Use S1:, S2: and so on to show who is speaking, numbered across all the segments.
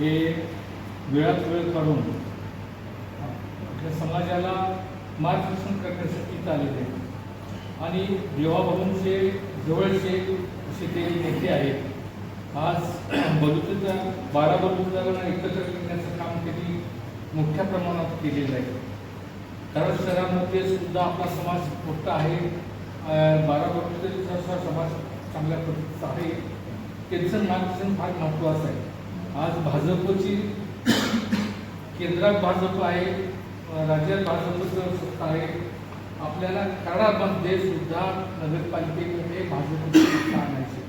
S1: हे वेळात वेळ काढून आपल्या समाजाला मार्गदर्शन करण्यासाठी इथं आलेले आहेत. आणि देवाभाऊंचे जवळचे असे ते नेते आहेत. आज बलुतेचा बारा बलुतेदारांना एकत्र करण्याचं काम त्यांनी मोठ्या प्रमाणात केलेलं आहे. कारण शहरामध्ये सुद्धा आपला समाज मोठा आहे. बारा बलुतेचा असा समाज चांगल्या पद्धतीचा आहे. त्यांचं मार्गदर्शन फार महत्त्वाचं आहे. आज भाजपची केंद्रात भाजप आहे राज्यात भाजपचं सत्ता आहे. आपल्याला कराडामध्ये सुद्धा नगरपालिकेमध्ये भाजपची सत्ता आणायची.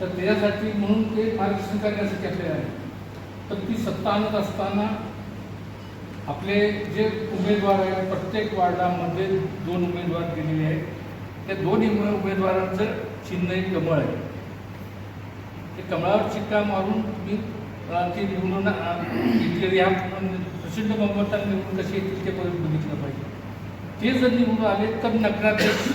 S1: तर त्याच्यासाठी म्हणून ते मार्गदर्शन करण्यासाठी आपल्याला आहे तर ती सत्ता आणत असताना आपले जे उमेदवार आहेत प्रत्येक वार्डामध्ये दोन उमेदवार दिलेले आहेत. त्या दोन्ही उमेदवारांचं चिन्ह एक कमळ आहे. कमळावर चिक्का मारून तुम्ही ती निवडून घेतलेली या प्रचंड बहुमतात निवडून कशी येतील ते परत बघितलं पाहिजे. ते जर निवडून आले तर नगराध्यक्ष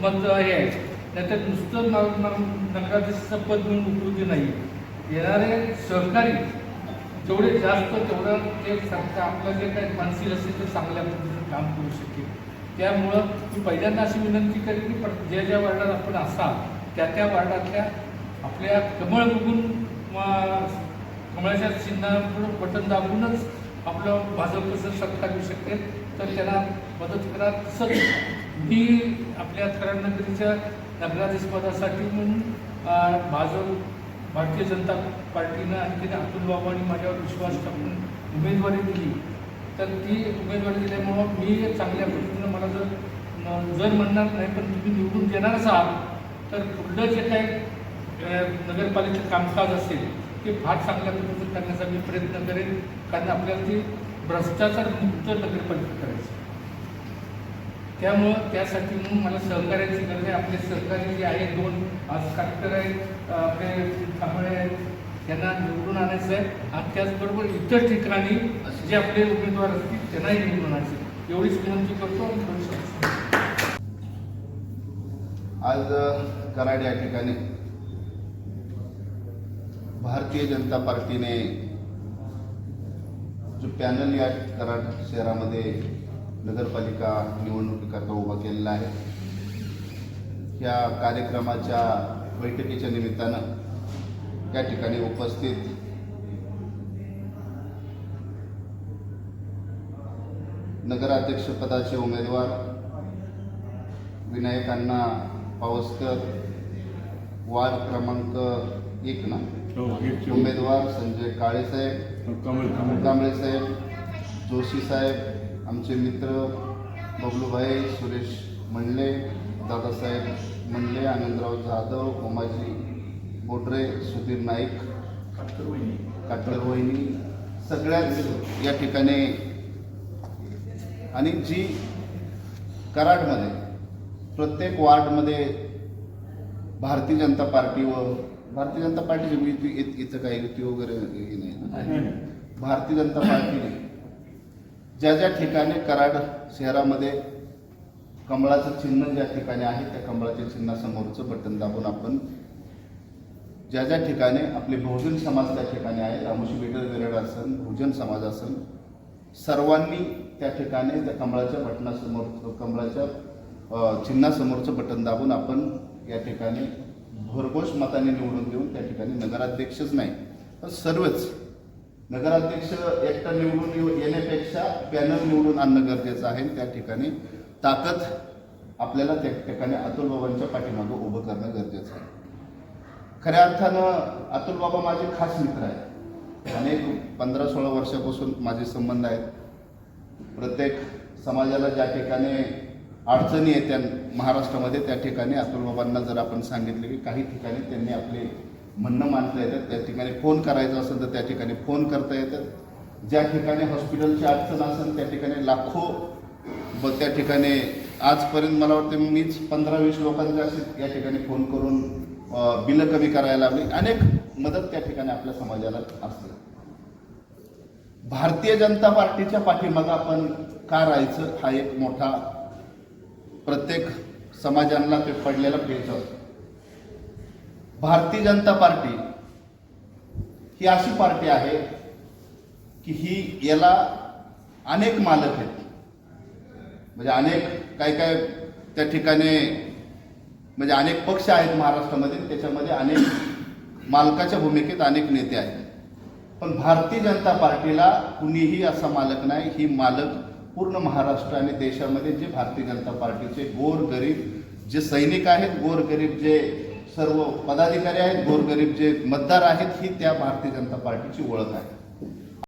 S1: मत हे आहे. नाहीतर नुसतं न- नगराध्यक्षाचं पद मिळून उपयोगी नाही येणारे सहकारी जेवढे जास्त तेवढं ते सांगता आपलं जे काही मानसिक असेल ते चांगल्या पद्धतीनं काम करू शकेल. त्यामुळं मी पहिल्यांदा अशी विनंती करेन की ज्या ज्या वार्डात आपण असाल त्या त्या वार्डातल्या आपल्या कमळ बघून कमळाच्या चिन्हावर बटन दाबूनच आपलं भाजपचं सत्ता येऊ शकते तर त्याला मदत करा. तसंच मी आपल्या कराडनगरीच्या नगराधीशपदासाठी म्हणून भाजप भारतीय जनता पार्टीनं आणि अतुल बाबांनी माझ्यावर विश्वास टाकून उमेदवारी दिली. तर ती उमेदवारी दिल्यामुळं मी चांगल्या पद्धतीनं मला जर जर म्हणणार नाही पण तुम्ही निवडून देणारच आहात तर पुढलं जे काही नगरपालिकेचं कामकाज असेल ते फार चांगल्या पद्धतीनं करण्याचा मी प्रयत्न करेन. कारण आपल्याला ती भ्रष्टाचार मुक्त नगरपालिका करायची त्यामुळं त्यासाठी म्हणून मला सहकार्याची गरज आहे. आपले सहकारी जे आहेत दोन आज काटकर आहेत आपले कांबळे आहेत त्यांना निवडून आणायचं आहे. आणि त्याचबरोबर इतर ठिकाणी जे आपले उमेदवार असतील त्यांनाही निवडून आणायचं एवढीच विनंती करतो आणि करू शकतो
S2: आज कराड या ठिकाणी भारतीय जनता पार्टीने जो पॅनल या कराड शहरामध्ये नगरपालिका निवडणुकीकरता उभा केलेला आहे या कार्यक्रमाच्या बैठकीच्या निमित्तानं या ठिकाणी उपस्थित नगराध्यक्षपदाचे उमेदवार विनायकांना पावसकर वार्ड क्रमांक एक ना. उमेदवार संजय काळेसाहेब कांबळे साहेब जोशी साहेब आमचे मित्र बबलूभाई सुरेश मंडले दादासाहेब मंडले आनंदराव जाधव उमाजी बोडरे सुधीर नाईक काटकर वहिनी सगळ्याच या ठिकाणी आणि जी कराडमध्ये प्रत्येक वार्डमध्ये भारतीय जनता पार्टी व भारतीय जनता पार्टीची मी इथे- इथं काही युती वगैरे हे नाही ना? भारतीय जनता पार्टीने ज्या ज्या ठिकाणी कराड शहरामध्ये कमळाचं चिन्ह ज्या ठिकाणी आहे त्या कमळाच्या चिन्हासमोरचं बटन दाबून आपण ज्या ज्या ठिकाणी आपले बहुजन समाज त्या ठिकाणी आहे रामोशी बेटर वेरड असन बहुजन समाज असन सर्वांनी त्या ठिकाणी त्या कमळाच्या बटनासमोर कमळाच्या चिन्हासमोरचं बटन दाबून आपण या ठिकाणी भरघोष मताने निवडून देऊन त्या ठिकाणी नगराध्यक्षच नाही. तर सर्वच नगराध्यक्ष एकटा निवडून येण्यापेक्षा पॅनल निवडून आणणं गरजेचं आहे. त्या ठिकाणी ताकद आपल्याला त्या ठिकाणी अतुल बाबांच्या पाठीमागं उभं करणं गरजेचं आहे. खऱ्या अर्थानं अतुल बाबा माझे खास मित्र आहेत. अनेक पंधरा सोळा वर्षापासून माझे संबंध आहेत. प्रत्येक समाजाला ज्या ठिकाणी अडचणी येत्या महाराष्ट्रामध्ये त्या ठिकाणी अतुलबाबांना जर आपण सांगितले की काही ठिकाणी त्यांनी आपले म्हणणं मांडता येतात त्या ठिकाणी फोन करायचा असेल तर त्या ठिकाणी फोन करता येतात. ज्या ठिकाणी हॉस्पिटलची अडचण असेल त्या ठिकाणी लाखो ब त्या ठिकाणी आजपर्यंत मला वाटतं मीच पंधरा वीस लोकांचे असे या ठिकाणी फोन करून बिलं कमी करायला लागली अनेक मदत त्या ठिकाणी आपल्या समाजाला असते. भारतीय जनता पार्टीच्या पाठीमागं आपण का राहायचं? हा एक मोठा प्रत्येक समाजांना ते पडलेला पेच भारतीय जनता पार्टी ही अशी पार्टी आहे की ही याला अनेक मालक आहेत. म्हणजे अनेक काय काय त्या ठिकाणी म्हणजे अनेक पक्ष आहेत महाराष्ट्रामध्ये त्याच्यामध्ये अनेक मालकाच्या भूमिकेत अनेक नेते आहेत. पण भारतीय जनता पार्टीला कुणीही असा मालक नाही ही मालक पूर्ण महाराष्ट्र आणि देशामध्ये जे भारतीय जनता पार्टीचे गोरगरीब जे सैनिक आहेत गोरगरीब जे सर्व पदाधिकारी आहेत गोरगरीब जे मतदार आहेत ही त्या भारतीय जनता पार्टीची ओळख आहे.